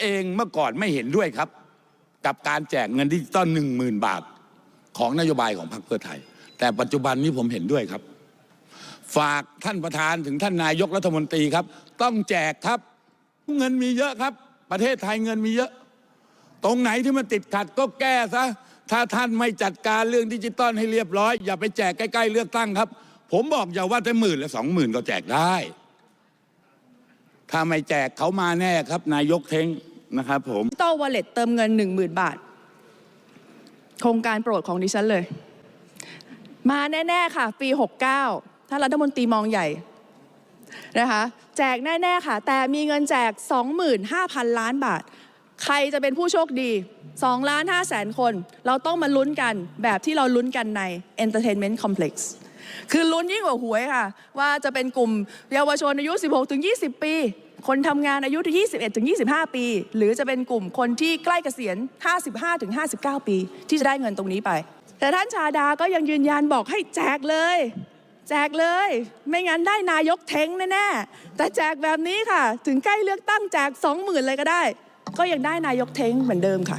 เองเมื่อก่อนไม่เห็นด้วยครับ กับการแจกเงินดิจิตอลหนึ่งหมื่นบาทของนโยบายของพรรคเพื่อไทย แต่ปัจจุบันนี้ผมเห็นด้วยครับ ฝากท่านประธานถึงท่านนายกรัฐมนตรีครับ ต้องแจกครับ เงินมีเยอะครับ ประเทศไทยเงินมีเยอะ ตรงไหนที่มันติดขัดก็แก้ซะถ้าท่านไม่จัดการเรื่องดิจิตอลให้เรียบร้อย อย่าไปแจกใกล้ ๆ เลือกตั้งครับ ผมบอกอย่าว่าแต่หมื่นและสองหมื่นก็แจกได้ ถ้าไม่แจกเขามาแน่ครับ นายกเท้งนะครับผมดิจิตอลวอลเล็ตเติมเงิน 10,000 บาท โครงการโปรดของดิฉันเลย มาแน่ ๆ ค่ะ ปี 69ท่านรัฐมนตรีมองใหญ่นะคะแจกแน่ ๆ ค่ะ แต่มีเงินแจก 25,000 ล้านบาท ใครจะเป็นผู้โชคดี2ล้าน5แสนคน เราต้องมาลุ้นกันแบบที่เราลุ้นกันใน Entertainment Complex คือลุ้นยิ่งกว่าหวยค่ะ ว่าจะเป็นกลุ่มเยาวชนอายุ 16-20 ปี คนทำงานอายุ 21-25 ปี หรือจะเป็นกลุ่มคนที่ใกล้เกษียณ 55-59 ปี ที่จะได้เงินตรงนี้ไป แต่ท่านชาดาก็ยังยืนยันบอกให้แจกเลย แจกเลย ไม่งั้นได้นายกเท้งแน่ๆแต่แจกแบบนี้ค่ะ ถึงใกล้เลือกตั้งแจก 20,000เลยก็ได้ ก็ยังได้นายกเท้งเหมือนเดิมค่ะ